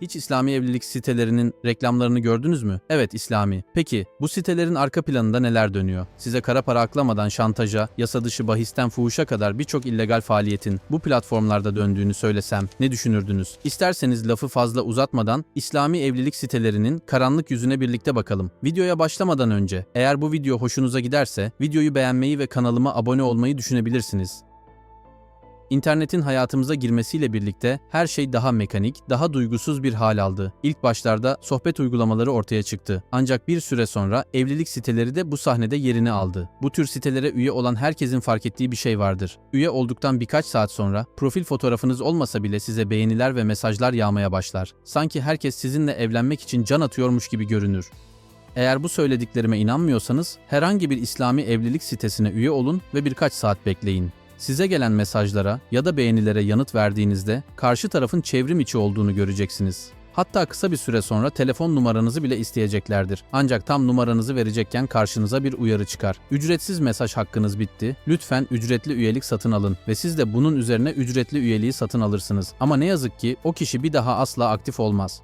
Hiç İslami evlilik sitelerinin reklamlarını gördünüz mü? Evet İslami. Peki bu sitelerin arka planında neler dönüyor? Size kara para aklamadan şantaja, yasa dışı bahisten fuhuşa kadar birçok illegal faaliyetin bu platformlarda döndüğünü söylesem ne düşünürdünüz? İsterseniz lafı fazla uzatmadan İslami evlilik sitelerinin karanlık yüzüne birlikte bakalım. Videoya başlamadan önce eğer bu video hoşunuza giderse videoyu beğenmeyi ve kanalıma abone olmayı düşünebilirsiniz. İnternetin hayatımıza girmesiyle birlikte her şey daha mekanik, daha duygusuz bir hal aldı. İlk başlarda sohbet uygulamaları ortaya çıktı. Ancak bir süre sonra evlilik siteleri de bu sahnede yerini aldı. Bu tür sitelere üye olan herkesin fark ettiği bir şey vardır. Üye olduktan birkaç saat sonra profil fotoğrafınız olmasa bile size beğeniler ve mesajlar yağmaya başlar. Sanki herkes sizinle evlenmek için can atıyormuş gibi görünür. Eğer bu söylediklerime inanmıyorsanız herhangi bir İslami evlilik sitesine üye olun ve birkaç saat bekleyin. Size gelen mesajlara ya da beğenilere yanıt verdiğinizde karşı tarafın çevrim içi olduğunu göreceksiniz. Hatta kısa bir süre sonra telefon numaranızı bile isteyeceklerdir. Ancak tam numaranızı verecekken karşınıza bir uyarı çıkar. Ücretsiz mesaj hakkınız bitti. Lütfen ücretli üyelik satın alın ve siz de bunun üzerine ücretli üyeliği satın alırsınız. Ama ne yazık ki o kişi bir daha asla aktif olmaz.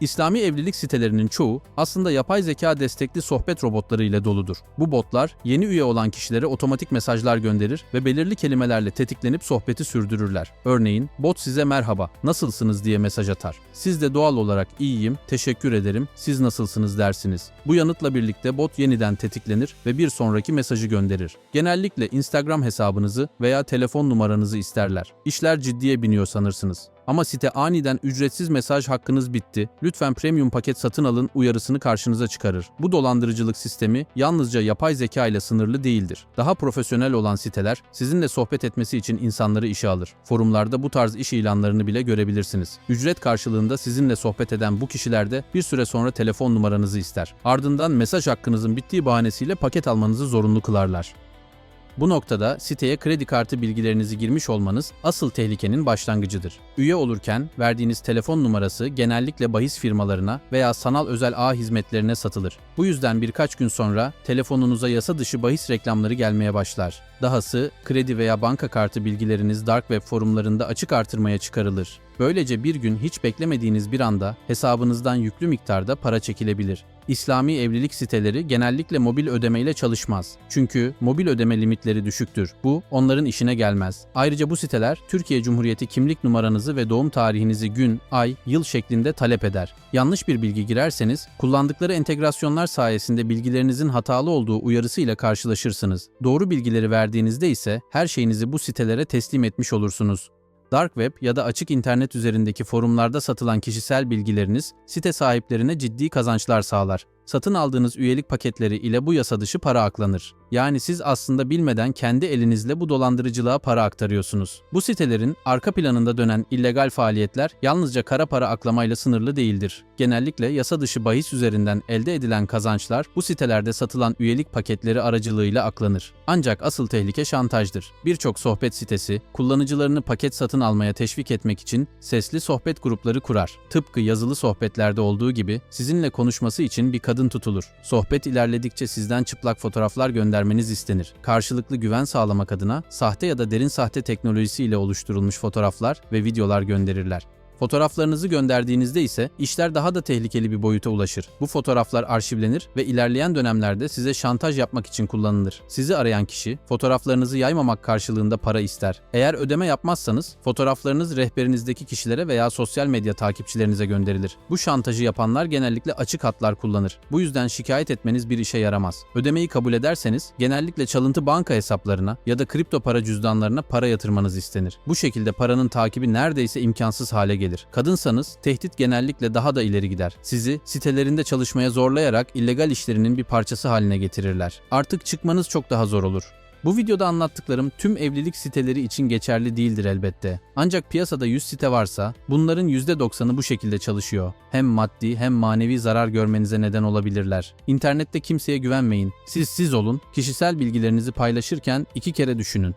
İslami evlilik sitelerinin çoğu aslında yapay zeka destekli sohbet robotları ile doludur. Bu botlar yeni üye olan kişilere otomatik mesajlar gönderir ve belirli kelimelerle tetiklenip sohbeti sürdürürler. Örneğin bot size merhaba, nasılsınız diye mesaj atar. Siz de doğal olarak iyiyim, teşekkür ederim, siz nasılsınız dersiniz. Bu yanıtla birlikte bot yeniden tetiklenir ve bir sonraki mesajı gönderir. Genellikle Instagram hesabınızı veya telefon numaranızı isterler. İşler ciddiye biniyor sanırsınız. Ama site aniden ücretsiz mesaj hakkınız bitti. Lütfen premium paket satın alın uyarısını karşınıza çıkarır. Bu dolandırıcılık sistemi yalnızca yapay zeka ile sınırlı değildir. Daha profesyonel olan siteler sizinle sohbet etmesi için insanları işe alır. Forumlarda bu tarz iş ilanlarını bile görebilirsiniz. Ücret karşılığında sizinle sohbet eden bu kişiler de bir süre sonra telefon numaranızı ister. Ardından mesaj hakkınızın bittiği bahanesiyle paket almanızı zorunlu kılarlar. Bu noktada siteye kredi kartı bilgilerinizi girmiş olmanız asıl tehlikenin başlangıcıdır. Üye olurken verdiğiniz telefon numarası genellikle bahis firmalarına veya sanal özel ağ hizmetlerine satılır. Bu yüzden birkaç gün sonra telefonunuza yasa dışı bahis reklamları gelmeye başlar. Dahası kredi veya banka kartı bilgileriniz dark web forumlarında açık artırmaya çıkarılır. Böylece bir gün hiç beklemediğiniz bir anda hesabınızdan yüklü miktarda para çekilebilir. İslami evlilik siteleri genellikle mobil ödemeyle çalışmaz. Çünkü mobil ödeme limitleri düşüktür. Bu onların işine gelmez. Ayrıca bu siteler Türkiye Cumhuriyeti kimlik numaranızı ve doğum tarihinizi gün, ay, yıl şeklinde talep eder. Yanlış bir bilgi girerseniz kullandıkları entegrasyonlar sayesinde bilgilerinizin hatalı olduğu uyarısıyla karşılaşırsınız. Doğru bilgileri verdiğinizde ise her şeyinizi bu sitelere teslim etmiş olursunuz. Dark Web ya da açık internet üzerindeki forumlarda satılan kişisel bilgileriniz site sahiplerine ciddi kazançlar sağlar. Satın aldığınız üyelik paketleri ile bu yasa dışı para aklanır. Yani siz aslında bilmeden kendi elinizle bu dolandırıcılığa para aktarıyorsunuz. Bu sitelerin arka planında dönen illegal faaliyetler yalnızca kara para aklamayla sınırlı değildir. Genellikle yasa dışı bahis üzerinden elde edilen kazançlar bu sitelerde satılan üyelik paketleri aracılığıyla aklanır. Ancak asıl tehlike şantajdır. Birçok sohbet sitesi kullanıcılarını paket satın almaya teşvik etmek için sesli sohbet grupları kurar. Tıpkı yazılı sohbetlerde olduğu gibi sizinle konuşması için bir kadın tutulur. Sohbet ilerledikçe sizden çıplak fotoğraflar göndermeniz istenir. Karşılıklı güven sağlamak adına sahte ya da derin sahte teknolojisiyle oluşturulmuş fotoğraflar ve videolar gönderirler. Fotoğraflarınızı gönderdiğinizde ise işler daha da tehlikeli bir boyuta ulaşır. Bu fotoğraflar arşivlenir ve ilerleyen dönemlerde size şantaj yapmak için kullanılır. Sizi arayan kişi fotoğraflarınızı yaymamak karşılığında para ister. Eğer ödeme yapmazsanız fotoğraflarınız rehberinizdeki kişilere veya sosyal medya takipçilerinize gönderilir. Bu şantajı yapanlar genellikle açık hatlar kullanır. Bu yüzden şikayet etmeniz bir işe yaramaz. Ödemeyi kabul ederseniz genellikle çalıntı banka hesaplarına ya da kripto para cüzdanlarına para yatırmanız istenir. Bu şekilde paranın takibi neredeyse imkansız hale gelir gelir. Kadınsanız tehdit genellikle daha da ileri gider. Sizi sitelerinde çalışmaya zorlayarak illegal işlerinin bir parçası haline getirirler. Artık çıkmanız çok daha zor olur. Bu videoda anlattıklarım tüm evlilik siteleri için geçerli değildir elbette. Ancak piyasada 100 site varsa bunların %90'ı bu şekilde çalışıyor. Hem maddi hem manevi zarar görmenize neden olabilirler. İnternette kimseye güvenmeyin. Siz siz olun. Kişisel bilgilerinizi paylaşırken iki kere düşünün.